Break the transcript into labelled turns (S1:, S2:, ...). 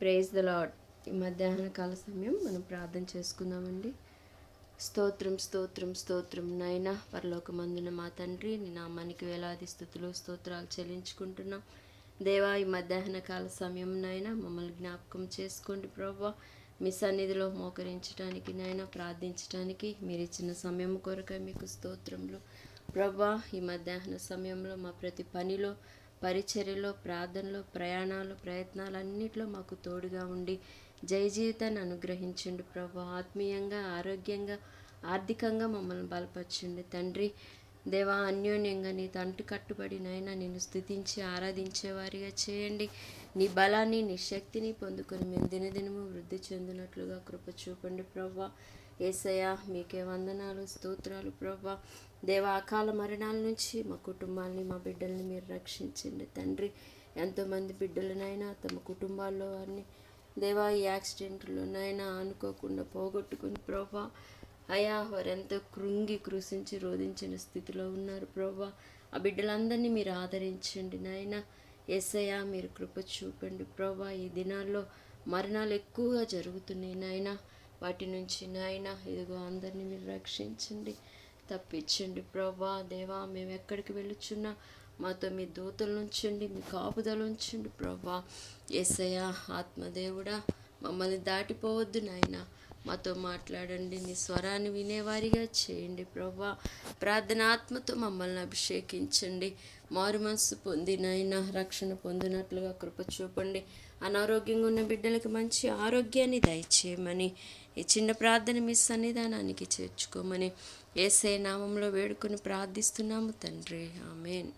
S1: Praise the lord ఈ మధ్యాహ్న కాల సమయం మనం ప్రార్థన చేసుకుందామండి. స్తోత్రం స్తోత్రం స్తోత్రం నాయన పరలోకమందున మా తండ్రి నీ నామానికి వేలాది స్థుతులు స్తోత్రాలు చెల్లించుకుంటున్నాం. దేవా ఈ మధ్యాహ్న కాల సమయం నాయన మమ్మల్ని జ్ఞాపకం చేసుకోండి ప్రభా. మీ సన్నిధిలో మోకరించడానికి నాయన ప్రార్థించడానికి మీరు ఇచ్చిన సమయం కొరకై మీకు స్తోత్రములు. ప్రభా ఈ మధ్యాహ్న సమయంలో మా ప్రతి పనిలో పరిచర్యలో ప్రార్థనలో ప్రయాణాలు ప్రయత్నాలు ప్రయత్నాలన్నిటిలో మాకు తోడుగా ఉండి జయ జీవితాన్ని అనుగ్రహించండి ప్రభు. ఆత్మీయంగా ఆరోగ్యంగా ఆర్థికంగా మమ్మల్ని బలపరచండి. తండ్రి దేవా అన్యోన్యంగా నీ తంటి కట్టుబడినైనా నిన్ను స్థుతించి ఆరాధించేవారిగా చేయండి. నీ బలాన్ని నీ శక్తిని పొందుకొని మేము దినదినము వృద్ధి చెందినట్లుగా కృప చూపండి ప్రభా ఏసయ్య మీకే వందనాలు స్తోత్రాలు ప్రభా దేవ అకాల మరణాల నుంచి మా కుటుంబాన్ని మా బిడ్డల్ని మీరు రక్షించండి తండ్రి. ఎంతోమంది బిడ్డలనైనా తమ కుటుంబాల్లో అన్ని దేవా ఈ యాక్సిడెంట్లోనైనా అనుకోకుండా పోగొట్టుకుని ప్రభా అయా వారెంతో కృంగి కృషించి రోధించిన స్థితిలో ఉన్నారు ప్రభా ఆ బిడ్డలందరినీ మీరు ఆదరించండి నాయన. ఎస్ఐయా మీరు కృప చూపండి ప్రభా ఈ దినాల్లో మరణాలు ఎక్కువగా జరుగుతున్నాయి నాయన. వాటి నుంచి నాయన ఇదిగో అందరినీ మీరు రక్షించండి. తప్పించండి ప్రభా దేవా మేము ఎక్కడికి వెళ్ళుచున్నా మాతో మీ దూతలు ఉంచండి మీ కాపుదలు ఉంచండి ప్రభా ఎస్ఐయా ఆత్మదేవుడా మమ్మల్ని దాటిపోవద్దు నాయనా. మాతో మాట్లాడండి. నీ స్వరాన్ని వినేవారిగా చేయండి ప్రభా. ప్రార్థనాత్మతో మమ్మల్ని అభిషేకించండి. మారు మనసు పొందినైనా రక్షణ పొందినట్లుగా కృప చూపండి. అనారోగ్యంగా ఉన్న బిడ్డలకు మంచి ఆరోగ్యాన్ని దయచేయమని ఈ చిన్న ప్రార్థన మీ సన్నిధానానికి చేర్చుకోమని ఏసే నామంలో వేడుకొని ప్రార్థిస్తున్నాము తండ్రి. ఆమెన్.